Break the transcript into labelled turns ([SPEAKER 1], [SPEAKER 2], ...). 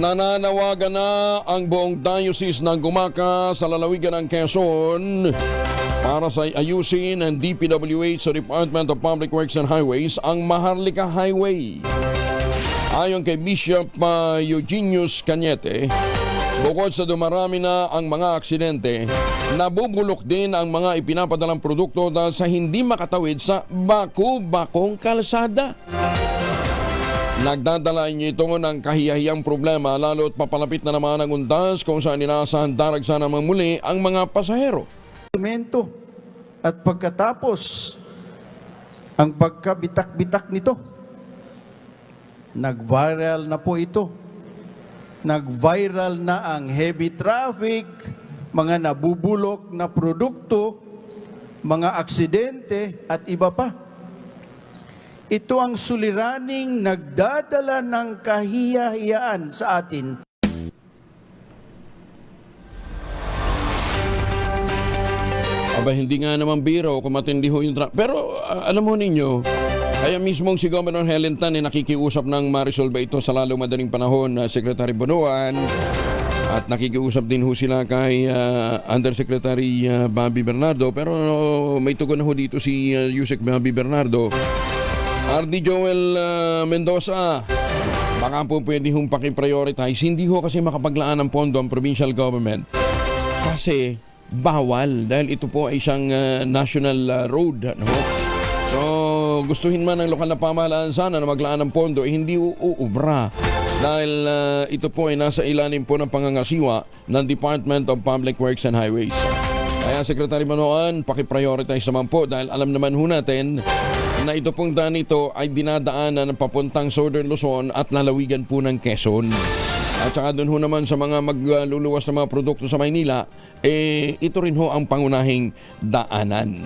[SPEAKER 1] Nananawagan na ang buong diocese ng Gumaka sa lalawigan ng Quezon para sa ayusin ng DPWH sa Department of Public Works and Highways ang Maharlika Highway. Ayon kay Bishop uh, Eugenius Cañete, bukod sa dumarami na ang mga aksidente, nabubulok din ang mga ipinapadalang produkto dahil sa hindi makatawid sa baku-bakong kalsada. Nagdadala ito ng kahiyahiyang problema lalo't papalapit na naman ang undas kung saan inaasahan daragsa namang muli ang mga pasahero.
[SPEAKER 2] Semento. At pagkatapos, ang pagkabitak-bitak nito, nag-viral na po ito. Nag-viral na ang heavy traffic, mga nabubulok na produkto, mga aksidente at iba pa. Ito ang suliraning nagdadala ng kahiyahiyaan sa atin.
[SPEAKER 1] Aba, hindi nga naman biro kung matindi ho yung Pero ah, alam mo ninyo, kaya mismong si Governor Helen Tan ay nakikiusap ng ma-resolve ito sa lalong madaling panahon na Secretary Bonoan at nakikiusap din ho sila kay ah, Undersecretary ah, Bobby Bernardo. Pero may tugon na ho dito si uh, Yusek Bobby Bernardo RD Joel ah, Mendoza. Baka po pwede hong pakiprioritize. Hindi ho kasi makapaglaan ng pondo ang provincial government. Kasi bawal dahil ito po ay isang uh, national uh, road no so gustuhin man ng lokal na pamahalaan sana na maglaan ng pondo eh, hindi uuubra dahil uh, ito po ay nasa ilalim po ng pangangasiwa ng Department of Public Works and Highways. Kaya Secretary Manoan pakiprioritize naman po. Dahil alam naman ho natin na ito pong daan ito ay dinadaanan ng papuntang Southern Luzon at lalawigan po ng Quezon. At saka doon ho naman sa mga magluluwas na mga produkto sa Maynila, eh ito rin ho ang pangunahing daanan.